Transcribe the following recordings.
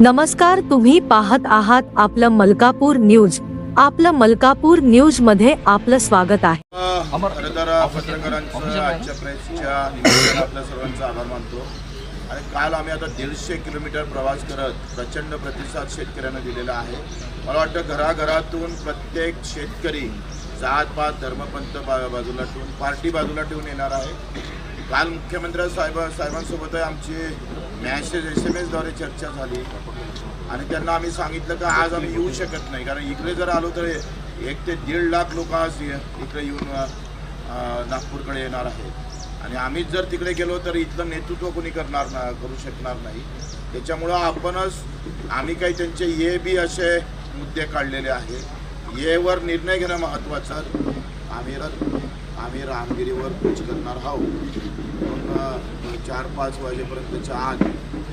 नमस्कार तुम्ही पाहत आहात आपलं मलकापूर न्यूज. आपलं मलकापूर न्यूजमध्ये आपलं स्वागत आहे. खरं तर पत्रकारांचं आजच्या प्रेसच्या निमित्तानं आपल्या सर्वांचा आभार मानतो. आणि काल आम्ही आता दीडशे किलोमीटर प्रवास करत प्रचंड प्रतिसाद शेतकऱ्यांना दिलेला आहे. मला वाटतं घराघरातून प्रत्येक शेतकरी जात पात धर्मपंथ बा बाजूला ठेवून पार्टी बाजूला ठेवून येणार आहे. काल मुख्यमंत्री साहेब साहेबांसोबत आमची मॅसेज एस एम एसद्वारे चर्चा झाली. आणि त्यांना आम्ही सांगितलं की आज आम्ही येऊ शकत नाही. कारण इकडे जर आलो तर एक ते दीड लाख लोक आज इकडे येऊन नागपूरकडे येणार आहेत. आणि आम्हीच जर तिकडे गेलो तर इथलं नेतृत्व कोणी करणार ना करू शकणार नाही. त्याच्यामुळं आपणच आम्ही काही त्यांचे ये बी असे मुद्दे काढलेले आहेत. येवर निर्णय घेणं महत्त्वाचं आम्ही आम्ही रामगिरीवर कूच करणार आहोत. चार पाच वाजेपर्यंतच्या आत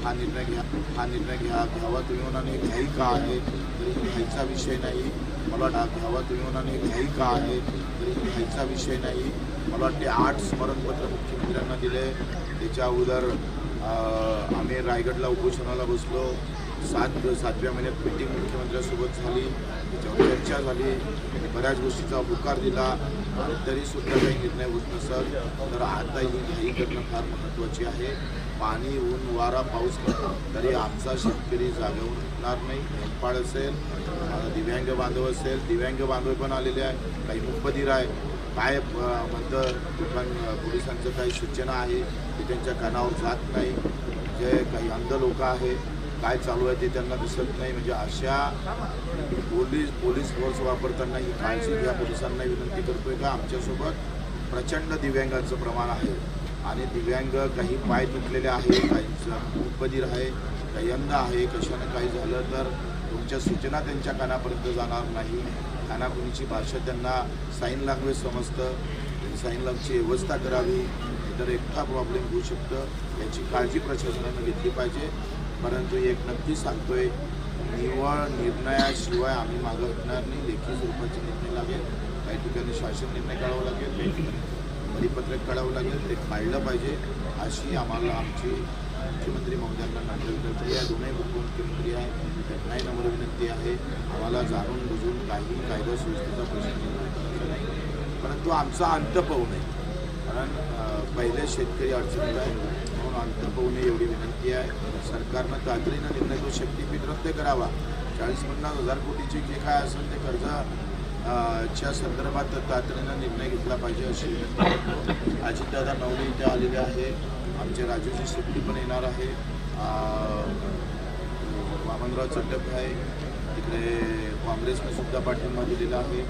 हा निर्णय घ्या हा निर्णय घ्या घ्यावा तुम्ही म्हणाने घ्याई का आहे? तरी घ्यायचा विषय नाही. मला वाटतं घ्यावा तुम्ही म्हणाने घ्याई का आहे? तरी घ्यायचा विषय नाही. मला वाटते आठ स्मरणपत्र मुख्यमंत्र्यांना दिले. त्याच्या अगोदर आम्ही रायगडला उपोषणाला बसलो. सात सातव्या महिन्यात मिटिंग मुख्यमंत्र्यांसोबत झाली. त्याच्यावर चर्चा झाली. त्यांनी बऱ्याच गोष्टीचा होकार दिला. आणि तरीसुद्धा काही निर्णय होत नसेल तर आता ही घाई करणं फार महत्त्वाची आहे. पाणी ऊन वारा पाऊस तरी आमचा शेतकरी जागेवर उठणार नाही. नेपाळ असेल. दिव्यांग बांधव असेल. दिव्यांग बांधव पण आलेले आहे काही मुखबधीर आहे काय म्हणतं दुकान पोलिसांचं काही सूचना आहे. ते त्यांच्या कानावर जात नाही. जे काही अंध लोक आहे काय चालू आहे ते त्यांना दिसत नाही. म्हणजे अशा पोलीस पोलीस फोर्स वापरताना ही काळजी घ्या पोलिसांना विनंती करतोय का? आमच्यासोबत प्रचंड दिव्यांगांचं प्रमाण आहे. आणि दिव्यांग काही पाय तुटलेले आहे काहींचं मुखबधीर आहे काही अंध आहे कशानं काही झालं तर तुमच्या सूचना त्यांच्या कानापर्यंत जाणार नाही. कानाकुनीची भाषा त्यांना साईन लँग्वेज समजतं. साईन लँग्वेजची व्यवस्था करावी. तर एकटा प्रॉब्लेम होऊ शकतं. याची काळजी प्रशासनानं घेतली पाहिजे. परंतु एक नक्की सांगतोय निवळ निर्णयाशिवाय आम्ही मागं हटणार नाही. लेखी स्वरूपाचे निर्णय लागेल काही ठिकाणी शासन निर्णय काढावा लागेल काही ठिकाणी परिपत्रक काढावं लागेल ते काढलं पाहिजे. अशी आम्हाला आमची मुख्यमंत्री महोदयांना नाट्य विनंती आहे दोन्ही उपमुख्यमंत्री आहे. त्यांनाही नम्र विनंती आहे. आम्हाला जाणून बुजून काही कायदा सुव्यवस्थेचा प्रश्न नाही. परंतु आमचा अंत पाहू नये. कारण पहिले शेतकरी अडचणीत आहे म्हणून अंत नये एवढी विनंती आहे. सरकारनं तातडीनं निर्णय तो शक्तीपीठ रद्द करावा. चाळीस पन्नास हजार कोटीचे जे काय असेल ते कर्ज च्या संदर्भात तातडीनं निर्णय घेतला पाहिजे अशी विनंती. करतो अजितदादा नवले इथे आलेले आहे. आमचे राजूजी शेट्टी पण येणार आहे. वामनराव चड्डप आहे तिकडे काँग्रेसनं सुद्धा पाठिंबा दिलेला आहे.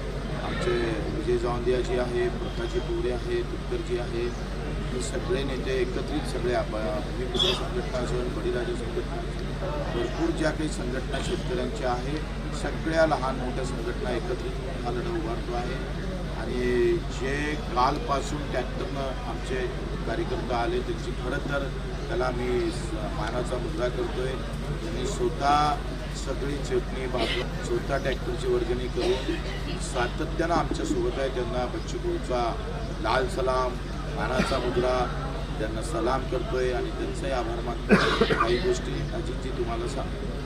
आमचे विजय जावंदियाजी आहे प्रकाशजी पुढे आहे तुपकरजी आहे. हे सगळे नेते एकत्रित सगळे आप- भूमिपुत्र संघटना असेल संघटना भरपूर ज्या काही संघटना शेतकऱ्यांच्या आहे सगळ्या लहान मोठ्या संघटना एकत्रित हा लढा उभारतो आहे. आणि जे कालपासून ट्रॅक्टरनं आमचे कार्यकर्ता आले त्यांची खरं तर त्याला मी स- मानाचा मुद्रा करतोय. त्यांनी स्वतः सगळी चटणी भाकर स्वतः ट्रॅक्टरची वर्गणी करून सातत्यानं आमच्यासोबत आहे. त्यांना बच्चूभाऊचा लाल सलाम मानाचा मुद्रा त्यांना सलाम करतोय आणि त्यांचाही आभार मानतो काही गोष्टी अजितजी तुम्हाला सांगतो